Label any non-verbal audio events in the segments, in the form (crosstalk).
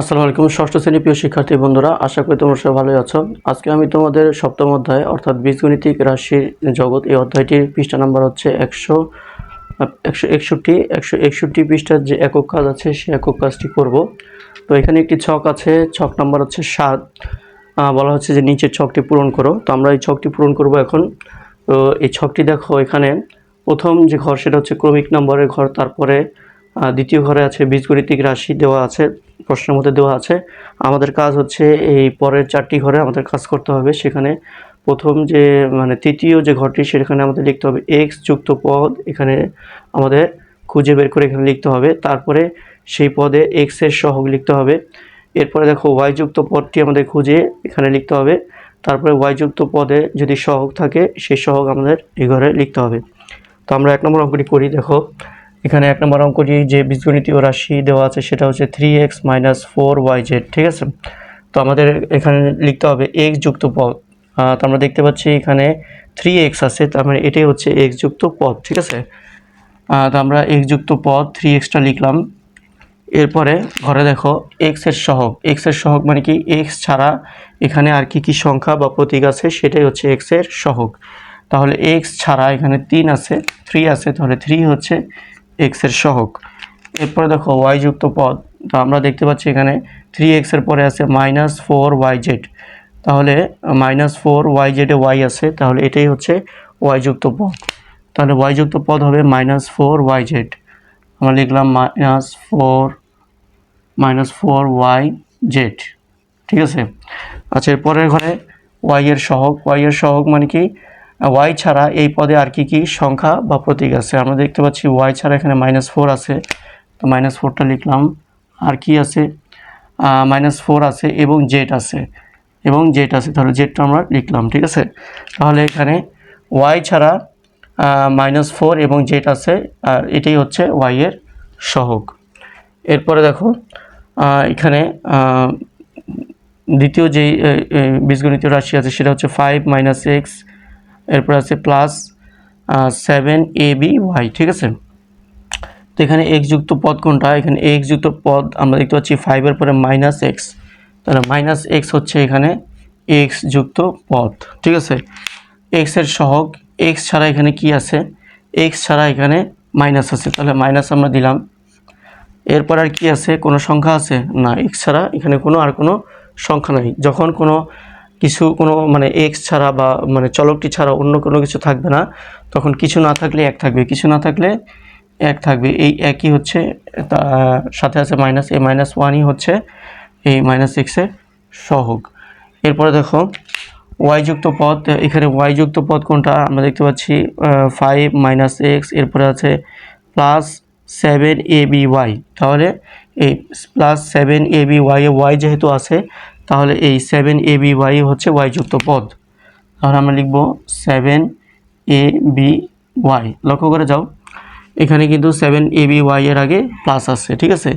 আসসালামু আলাইকুম, ষষ্ঠ শ্রেণি প্রিয় শিক্ষার্থী বন্ধুরা, আশা করি তোমরা সবাই ভালোই আছো। আজকে আমি তোমাদের সপ্তম অধ্যায়, অর্থাৎ বীজগণিতিক রাশির জগৎ, এই অধ্যায়টির পৃষ্ঠা নাম্বার হচ্ছে একশো একশো একষট্টি। একশো একষট্টি পৃষ্ঠার যে একক কাজ আছে, সেই একক কাজটি করব। তো এখানে একটি ছক আছে, ছক নাম্বার হচ্ছে সাত। বলা হচ্ছে যে নিচের ছকটি পূরণ করো। তো আমরা এই ছকটি পূরণ করব এখন। তো এই ছকটি দেখো এখানে, প্রথম যে ঘর, সেটা হচ্ছে ক্রমিক নম্বরের ঘর, তারপরে দ্বিতীয় ঘরে আছে বীজগণিতিক রাশি দেওয়া আছে। প্রশ্নের মধ্যে দেওয়া আছে। আমাদের কাজ হচ্ছে এই পরের চারটি ঘরে আমাদের কাজ করতে হবে। সেখানে প্রথম যে মানে তৃতীয় যে ঘরটি, সেখানে আমাদের লিখতে হবে এক্স যুক্ত পদ। এখানে আমাদের খুঁজে বের করে এখানে লিখতে হবে। তারপরে সেই পদে এক্সের সহগ লিখতে হবে। এরপরে দেখো ওয়াই যুক্ত পদটি আমাদের খুঁজে এখানে লিখতে হবে। তারপরে ওয়াই যুক্ত পদে যদি সহগ থাকে, সেই সহগ আমাদের এই ঘরে লিখতে হবে। তো আমরা এক নম্বর অঙ্কটি করি, দেখো। এখানে এক নম্বর অঙ্কটি যে বীজগণিতীয় রাশি দেওয়া আছে সেটা হচ্ছে three X minus four Y Z ঠিক আছে? তো আমাদের এখানে লিখতে হবে এক্স যুক্ত পদ। তো আমরা দেখতে পাচ্ছি এখানে থ্রি এক্স আছে, তার মানে এটাই হচ্ছে এক্স যুক্ত পদ, ঠিক আছে? তো আমরা এক্স যুক্ত পদ থ্রি এক্সটা লিখলাম। এরপরে ঘরে দেখো এক্সের সহগ। এক্সের সহগ মানে কি? এক্স ছাড়া এখানে আর কি কি সংখ্যা বা প্রতীক আছে সেটাই হচ্ছে এক্সের সহগ। তাহলে এক্স ছাড়া এখানে তিন আছে থ্রি আছে, তাহলে থ্রি হচ্ছে এক্সের সহগ। এরপরে দেখো ওয়াই যুক্ত পদ। তো আমরা দেখতে পাচ্ছি এখানে থ্রি এক্সের পরে আছে মাইনাস ফোর ওয়াই জেড তাহলে মাইনাস ফোর ওয়াই জেডে ওয়াই আছে, তাহলে এটাই হচ্ছে ওয়াই যুক্ত পদ। তাহলে ওয়াই যুক্ত পদ হবে মাইনাস ফোর ওয়াই জেড আমরা লিখলাম minus four minus four Y Z ঠিক আছে? আচ্ছা এর পরের ঘরে ওয়াই এর সহগ। ওয়াই এর সহগ মানে কি? ওয়াই ছাড়া এই পদে আর কি কি সংখ্যা বা প্রতীক আছে? আমরা দেখতে পাচ্ছি ওয়াই ছাড়া এখানে মাইনাস ফোর আছে। তো মাইনাস ফোরটা লিখলাম। আর কি আছে? মাইনাস ফোর আছে এবং জেড আছে। এবং জেড আছে, তাহলে জেডটা আমরা লিখলাম, ঠিক আছে? তাহলে এখানে ওয়াই ছাড়া মাইনাস ফোর এবং জেড আছে, আর এটাই হচ্ছে ওয়াই এর সহগ। এরপরে দেখো এখানে দ্বিতীয় যেই বীজগণিতীয় রাশি আছে, সেটা হচ্ছে ফাইভ মাইনাস এক্স এরপর আছে plus seven A B Y ঠিক আছে? তো এখানে এক্স যুক্ত পদ কোনটা? এখানে এক্স যুক্ত পদ আমরা দেখতে পাচ্ছি ফাইভের পরে মাইনাস এক্স তাহলে মাইনাস এক্স হচ্ছে এখানে এক্স যুক্ত পদ, ঠিক আছে? এক্সের সহগ এক্স ছাড়া এখানে কি আছে? এক্স ছাড়া এখানে মাইনাস আছে। তাহলে মাইনাস আমরা দিলাম। এরপর আর কি আছে? কোনো সংখ্যা আছে? না এক্স ছাড়া এখানে কোনো আর কোনো সংখ্যা নাই। যখন কোনো কিছু কোনো মানে এক্স ছাড়া বা মানে চলকটি ছাড়া অন্য কোনো কিছু থাকবে না। তখন কিছু না থাকলে এক থাকবে। কিছু না থাকলে এক থাকবে। এই একই হচ্ছে সাথে আছে মাইনাস এই মাইনাস ওয়ানই হচ্ছে এই মাইনাস এক্সের সহগ। এরপরে দেখো ওয়াই যুক্ত পদ, এখানে ওয়াই যুক্ত পদ কোনটা? আমরা দেখতে পাচ্ছি ফাইভ মাইনাস এক্স এরপরে আছে plus seven A B Y তাহলে এই plus seven A B Y A Y যেহেতু আছে তাহলে এই সেভেন এ বি ওয়াই হচ্ছে ওয়াই যুক্ত পদ। তাহলে আমরা লিখব সেভেন এ বি ওয়াই লক্ষ্য করে যাও, এখানে কিন্তু সেভেন এ বি ওয়াই এর আগে প্লাস আসছে, ঠিক আছে?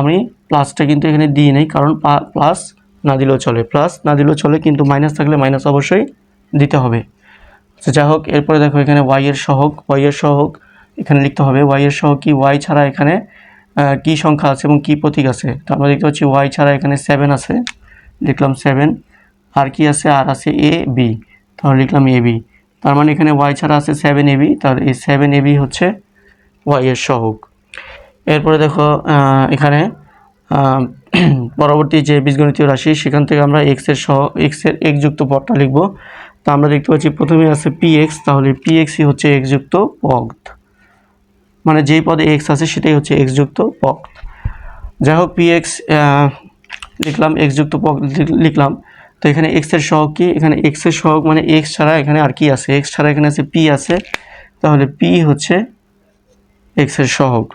আমি প্লাসটা কিন্তু এখানে দিই নাই, কারণ প্লাস না দিলেও চলে। প্লাস না দিলেও চলে কিন্তু মাইনাস থাকলে মাইনাস অবশ্যই দিতে হবে। আচ্ছা যাই হোক, এরপরে দেখো এখানে ওয়াই এর সহগ ওয়াই এর এখানে লিখতে হবে ওয়াই এর কি? ওয়াই ছাড়া এখানে কি সংখ্যা আছে এবং কি প্রতীক আছে? তো আমরা দেখতে পাচ্ছি ওয়াই ছাড়া এখানে সেভেন আছে। লিখলাম সেভেন আর কি আছে? আর আছে এ বি তাহলে লিখলাম এ বি তার মানে এখানে ওয়াই ছাড়া আছে সেভেন এ বি তাহলে এই সেভেন এ বি হচ্ছে ওয়াই এর সহগ। এরপরে দেখো এখানে (clears throat) পরবর্তী যে বীজগণিতীয় রাশি, সেখান থেকে আমরা এক্সের সহ এক্সের এক যুক্ত পদটা লিখব। তা আমরা দেখতে পাচ্ছি প্রথমে আছে পি এক্স তাহলে পি এক্সই হচ্ছে এক্স যুক্ত পদ। মানে যেই পদে এক্স আছে, সেটাই হচ্ছে এক্স যুক্ত পদ। যাই হোক পি এক্স লিখলাম এক্স যুক্ত লিখলাম। তো এখানে এক্সের সহগ কি? এখানে এক্সের সহগ মানে এক্স ছাড়া এখানে আর কি আছে? এক্স ছাড়া এখানে আছে পি আছে। তাহলে পি হচ্ছে এক্সের সহগ।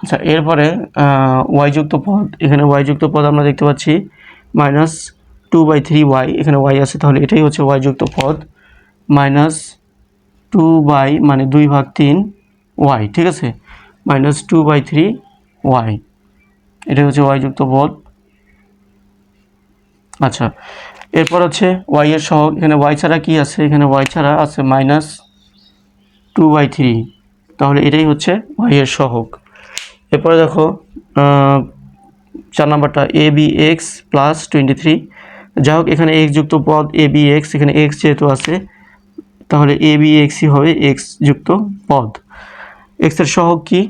আচ্ছা এরপরে ওয়াই যুক্ত পদ। এখানে ওয়াই যুক্ত পদ আমরা দেখতে পাচ্ছি minus two by three Y এখানে ওয়াই আছে, তাহলে এটাই হচ্ছে ওয়াই যুক্ত পদ। মাইনাস টু বাই মানে দুই ভাগ তিন ওয়াই ঠিক আছে? Minus two by three Y এটাই হচ্ছে ওয়াই যুক্ত পদ। আচ্ছা এরপর হচ্ছে ওয়াই এর সহগ, এখানে ওয়াই ছাড়া কি আছে? এখানে ওয়াই ছাড়া আছে মাইনাস টু বাই থ্রি তাহলে এটাই হচ্ছে ওয়াই এর সহগ। এরপরে দেখো চার নাম্বারটা A B X plus twenty three যাই হোক, এখানে এক্স যুক্ত পদ এ বি এক্স এখানে এক্স যেহেতু আছে, তাহলে এ বি এক্সই হবে এক্স যুক্ত পদ। এক্সের সহগ কি?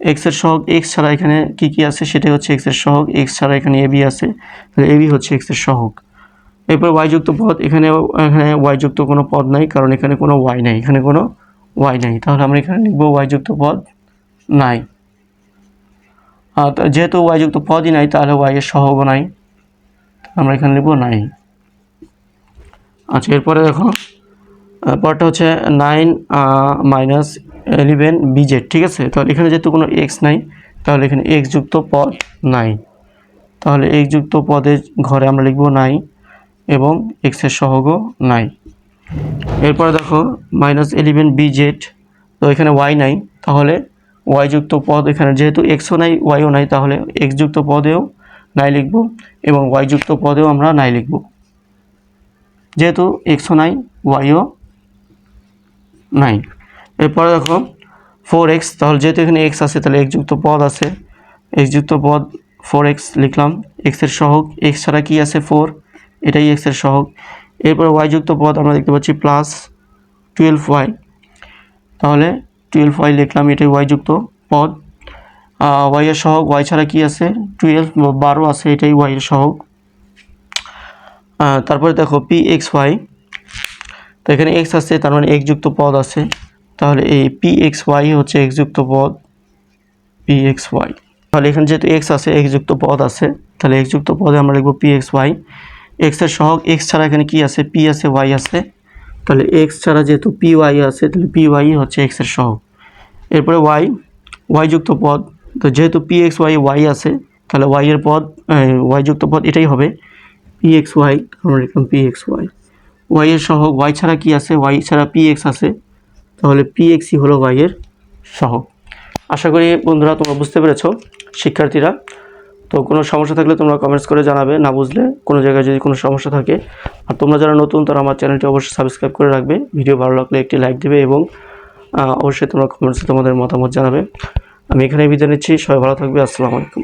এক্সের সহগ এক্স ছাড়া এখানে কি কি আছে? সেটাই হচ্ছে এক্সের সহগ এক্স ছাড়া এখানে এ বি আছে। তাহলে এ বি হচ্ছে এক্সের সহগ। এরপর ওয়াই যুক্ত পদ এখানে এখানে ওয়াই যুক্ত কোনো পদ নাই, কারণ এখানে কোনো ওয়াই নাই, এখানে কোনো ওয়াই নাই। তাহলে আমরা এখানে লিখব ওয়াই যুক্ত পদ নাই। আর যেহেতু ওয়াই যুক্ত পদই নাই, তাহলে ওয়াই এর সহগও নাই। আমরা এখানে লিখব নাই। আচ্ছা এরপরে দেখো পরটা হচ্ছে নাইন মাইনাস ইলেভেন বিজেড ঠিক আছে? তাহলে এখানে যেহেতু কোনো এক্স নাই, তাহলে এখানে এক্স যুক্ত পদ নাই। তাহলে এক্স যুক্ত পদের ঘরে আমরা লিখব নাই এবং এক্সের সহগও নাই। এরপরে দেখো মাইনাস ইলেভেন বিজেড তো এখানে ওয়াই নাই, তাহলে ওয়াই যুক্ত পদ এখানে যেহেতু এক্সও নাই ওয়াইও নাই, তাহলে এক্স যুক্ত পদেও নাই লিখব এবং ওয়াই যুক্ত পদেও আমরা নাই লিখব। যেহেতু এক্সও নাই ওয়াইও নাই। এরপরে দেখো ফোর এক্স তাহলে যেহেতু এখানে এক্স আছে তাহলে যুক্ত পদ আছে। এক্স পদ ফোর এক্স লিখলাম এক্সের সহগ এক্স ছাড়া কি আছে? ফোর এটাই এক্সের সহগ। এরপরে ওয়াই যুক্ত পদ আমরা দেখতে পাচ্ছি প্লাস টুয়েলভ ওয়াই তাহলে টুয়েলভ ওয়াই লিখলাম এটাই ওয়াই যুক্ত পদ। ওয়াই এর সহগ ওয়াই ছাড়া কি আছে? টুয়েলভ বারো আছে এটাই ওয়াই এর সহগ। আহ, তারপরে দেখো পি এক্স ওয়াই তো এখানে এক্স আছে তার মানে যুক্ত পদ আছে। তাহলে এই পি এক্স ওয়াই হচ্ছে এক্স যুক্ত পদ পি এক্স ওয়াই তাহলে এখানে যেহেতু এক্স আছে এক্স যুক্ত পদ আছে, তাহলে এক্স যুক্ত পদে আমরা লিখব পি এক্স ওয়াই এক্সের সহগ এক্স ছাড়া এখানে কি আছে? পি আছে ওয়াই আছে। তাহলে এক্স ছাড়া যেহেতু পি ওয়াই আছে, তাহলে পি ওয়াই হচ্ছে এক্সের সহগ। এরপরে ওয়াই ওয়াই যুক্ত পদ, তো যেহেতু পি এক্স ওয়াই ওয়াই আছে, তাহলে ওয়াই এর পদ ওয়াই যুক্ত পদ এটাই হবে পি এক্স ওয়াই আমরা লিখলাম পি এক্স ওয়াই ওয়াই এর সহগ ওয়াই ছাড়া কি আছে? ওয়াই ছাড়া পি এক্স আছে। তাহলে পি এক্সই হলো ওয়াই এর সহগ। আশা করি বন্ধুরা তোমরা বুঝতে পেরেছ, শিক্ষার্থীরা। তো কোনো সমস্যা থাকলে তোমরা কমেন্টস করে জানাবে, না বুঝলে কোনো জায়গায় যদি কোনো সমস্যা থাকে। আর তোমরা যারা নতুন, তারা আমার চ্যানেলটি অবশ্যই সাবস্ক্রাইব করে রাখবে। ভিডিও ভালো লাগলে একটি লাইক দেবে এবং অবশ্যই তোমরা কমেন্টসে তোমাদের মতামত জানাবে। আমি এখানে বিদায় নিচ্ছি, সবাই ভালো থাকবে, আসসালামু আলাইকুম।